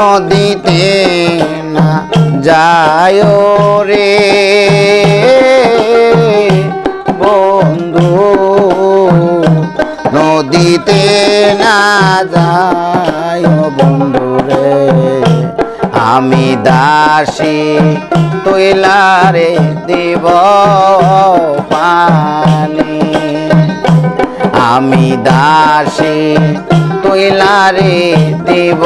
নদীতে না যায় রে। বন্ধু, নদীতে না যায় বন্ধু রে। আমি দাসী তৈলারে দেব পানি। আমি দাসী তৈলারে দেব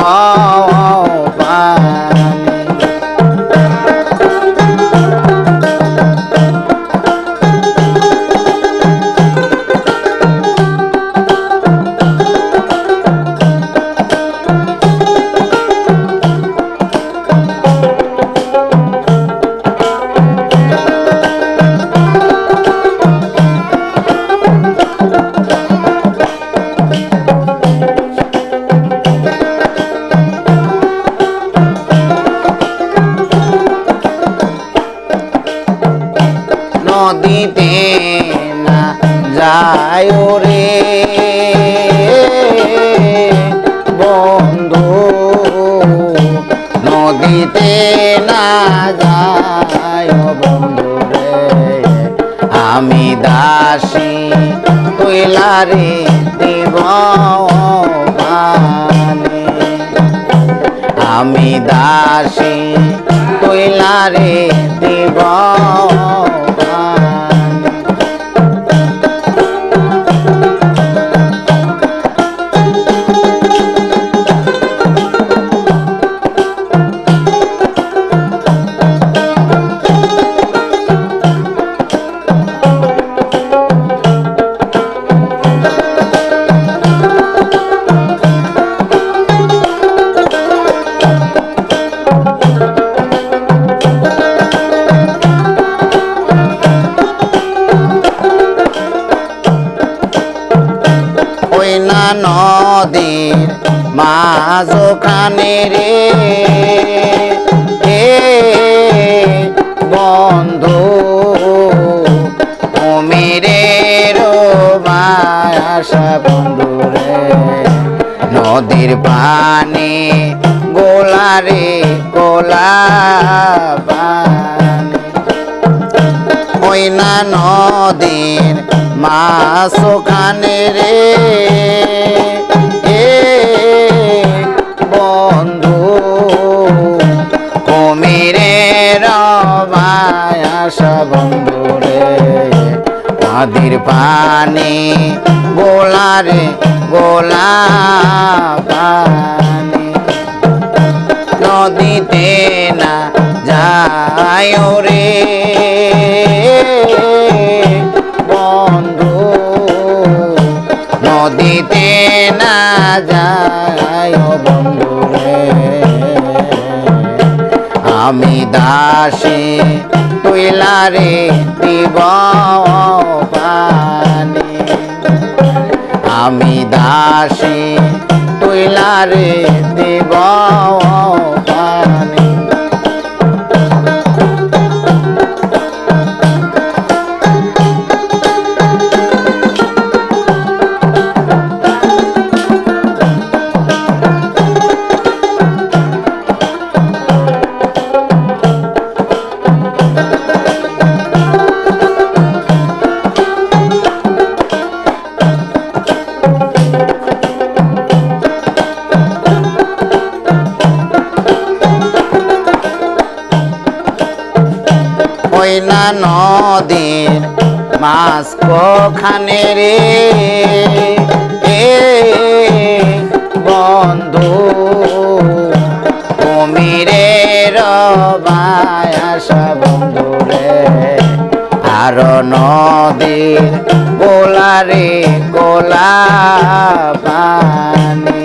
পানি নদীতে না যায় রে। বন্ধু, নদীতে না যায় বন্ধু রে। আমি দাসী তৈলারে দেব আমি দাসী তৈলারে দেব না নদীর মাঝ ওখানে রে। হে বন্ধু, কুমিরের মায়াসা বন্ধু রে। নদীর পানি গোলারে গোলা ওই না নদীর মাছ ওখানে রে। এ বন্ধু কুমিরের মায়াসা বন্ধু রে। নদীর পানি গোলারে গোলা পানি নদীতে না যায় রে। নদীতে না যায় বন্ধু আমি দাসী তৈলারে দিব পানি আমি দাসী তৈলারে দেব ওই না নদীর মাছ কখানে রে। এ বন্ধু কুমিরের বায়াসা বন্ধু রে আর নদীর গোলারে গোলা পানি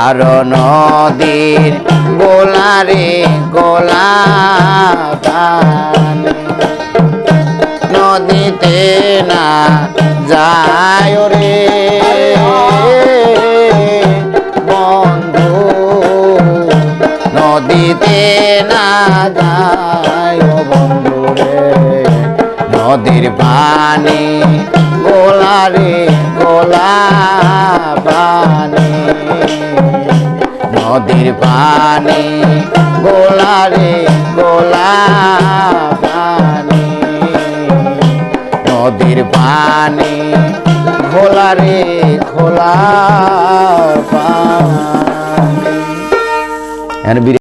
আর নদীর গোলারে গোলা নদীতে না যায় রে। বন্ধু, নদীতে না যায় বন্ধু রে। নদীর পানি গোলারে গোলা পানি নদীর পানি গোলা রে গোলা পানি নদীর পানি খোলা রে খোলা পানি